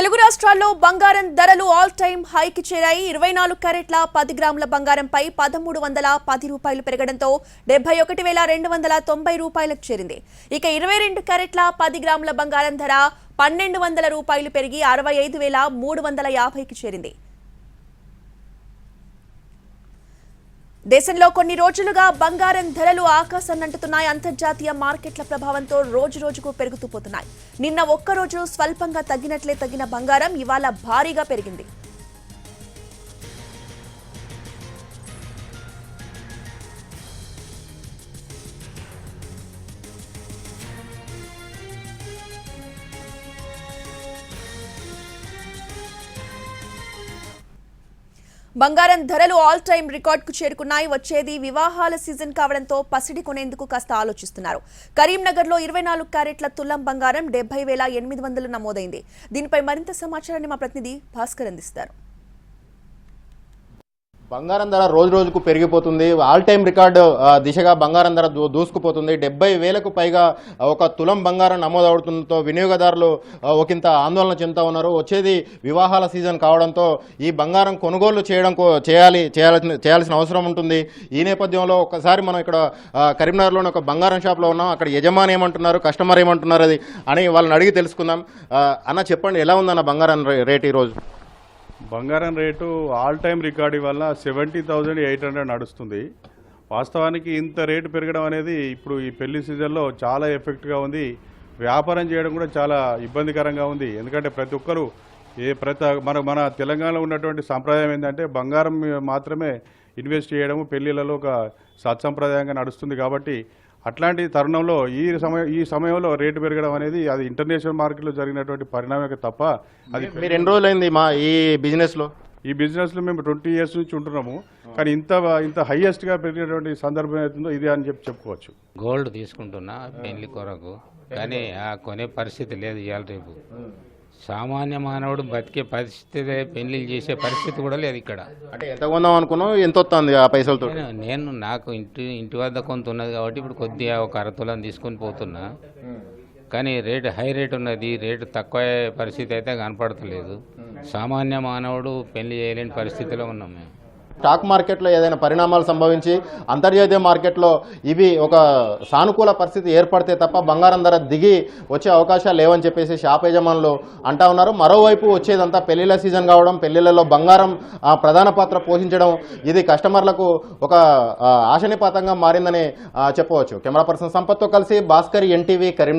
తెలుగు రాష్ట్రాల్లో బంగారం ధరలు ఆల్ టైమ్ హైకి చేరాయి. ఇరవై నాలుగు క్యారెట్ల పది గ్రాముల బంగారంపై పదమూడు వందల పది రూపాయలు పెరగడంతో డెబ్బై ఒకటి వేల రెండు వందల తొంభై రూపాయలకు చేరింది. ఇక ఇరవై రెండు క్యారెట్ల పది గ్రాముల బంగారం ధర పన్నెండు వందల రూపాయలు పెరిగి అరవై ఐదు వేల మూడు వందల యాభైకి చేరింది. దేశంలో కొన్ని రోజులుగా బంగారం ధరలు ఆకాశాన్నంటుతున్నాయి. అంతర్జాతీయ మార్కెట్ల ప్రభావంతో రోజు రోజుకు పెరుగుతూ పోతున్నాయి. నిన్న ఒక్కరోజు స్వల్పంగా తగ్గినట్లే తగ్గిన బంగారం ఇవాళ భారీగా పెరిగింది. బంగారం ధరలు ఆల్ టైమ్ రికార్డుకు చేరుకున్నాయి. వచ్చేది వివాహాల సీజన్ కావడంతో పసిడి కొనేందుకు కాస్త ఆలోచిస్తున్నారు. కరీంనగర్లో ఇరవై నాలుగు క్యారెట్ల తులం బంగారం డెబ్బై వేల ఎనిమిది వందలు నమోదైంది. దీనిపై మరింత సమాచారాన్ని మా ప్రతినిధి భాస్కర్ అందిస్తారు. బంగారం ధర రోజు రోజుకు పెరిగిపోతుంది. ఆల్ టైమ్ రికార్డు దిశగా బంగారం ధర దూసుకుపోతుంది. డెబ్బై వేలకు పైగా ఒక తులం బంగారం నమోదవుతుండటంతో వినియోగదారులు ఒకంత ఆందోళన చెందుతా ఉన్నారు. వచ్చేది వివాహాల సీజన్ కావడంతో ఈ బంగారం కొనుగోలు చేయడం కో- చేయాలి చేయాల్సిన చేయాల్సిన అవసరం ఉంటుంది. ఈ నేపథ్యంలో ఒకసారి మనం ఇక్కడ కరీంనగర్లోని ఒక బంగారం షాప్లో ఉన్నాం. అక్కడ యజమాని ఏమంటున్నారు కస్టమర్ ఏమంటున్నారు అది అని వాళ్ళని అడిగి తెలుసుకుందాం. అన్న చెప్పండి ఎలా ఉందన్న బంగారం రే- రేట్ ఈరోజు? బంగారం రేటు ఆల్ టైమ్ రికార్డు వల్ల సెవెంటీ థౌజండ్ ఎయిట్ హండ్రెడ్ నడుస్తుంది. వాస్తవానికి ఇంత రేటు పెరగడం అనేది ఇప్పుడు ఈ పెళ్ళి సీజన్లో చాలా ఎఫెక్ట్గా ఉంది. వ్యాపారం చేయడం కూడా చాలా ఇబ్బందికరంగా ఉంది. ఎందుకంటే ప్రతి ఒక్కరు ఏ ప్రతి మన మన తెలంగాణలో ఉన్నటువంటి సంప్రదాయం ఏంటంటే బంగారం మాత్రమే ఇన్వెస్ట్ చేయడము పెళ్ళిళ్ళలో ఒక సత్సంప్రదాయంగా నడుస్తుంది కాబట్టి అట్లాంటి తరుణంలో ఈ సమయం ఈ సమయంలో రేటు పెరగడం అనేది అది ఇంటర్నేషనల్ మార్కెట్లో జరిగినటువంటి పరిణామమే తప్ప అది మీరు ఎన్ని రోజులైంది మా ఈ బిజినెస్లో? ఈ బిజినెస్లో మేము ట్వంటీ ఇయర్స్ నుంచి ఉంటున్నాము. కానీ ఇంత ఇంత హైయెస్ట్గా పెరిగినటువంటి సందర్భం అవుతుందో ఇది అని చెప్పి చెప్పుకోవచ్చు. గోల్డ్ తీసుకుంటున్నా పెళ్ళి కొరకు. కానీ ఆ కొనే పరిస్థితి లేదు ఇవాళ రేపు. సామాన్య మానవుడు బతికే పరిస్థితి పెళ్ళిళ్ళు చేసే పరిస్థితి కూడా లేదు ఇక్కడ. అంటే ఎంత కొందాం అనుకున్నావు ఎంత వస్తుంది ఆ పైసలతో? నేను- నేను నాకు ఇంటి ఇంటి వద్ద కొంత ఉన్నది కాబట్టి ఇప్పుడు కొద్దిగా ఒక అరతులం తీసుకొని పోతున్నా. కానీ రేటు హై రేట్ ఉన్నది రేటు తక్కువ పరిస్థితి అయితే కనపడతలేదు. సామాన్య మానవుడు పెళ్ళి చేయలేని పరిస్థితిలో ఉన్నాం మేము. స్టాక్ మార్కెట్లో ఏదైనా పరిణామాలు సంభవించి అంతర్జాతీయ మార్కెట్లో ఇవి ఒక సానుకూల పరిస్థితి ఏర్పడితే తప్ప బంగారం ధర దిగి వచ్చే అవకాశాలు లేవని చెప్పేసి షాప్ యజమానులు అంటా ఉన్నారు. మరోవైపు వచ్చేదంతా పెళ్ళిళ్ళ సీజన్ కావడం పెళ్ళిళ్ళలో బంగారం ప్రధాన పాత్ర పోషించడం ఇది కస్టమర్లకు ఒక ఆశనిపాతంగా మారిందని చెప్పవచ్చు. కెమెరా పర్సన్ సంపత్తో కలిసి భాస్కర్ ఎన్టీవీ కరీం